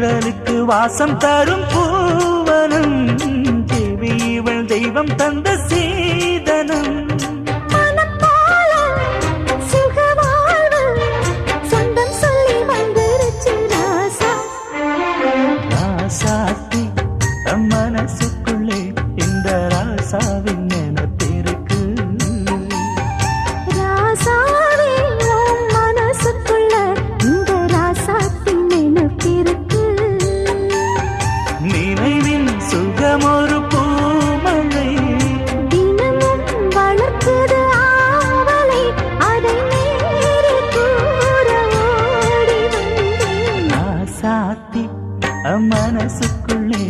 வாசம் தரும் பூவனம் தேவி இவள் தெய்வம் தந்த சீதனம். ராசாத்தி தம் மனசுக்குள்ளே இந்த ராசாவின் சாத்தி மனசுக்குள்ளே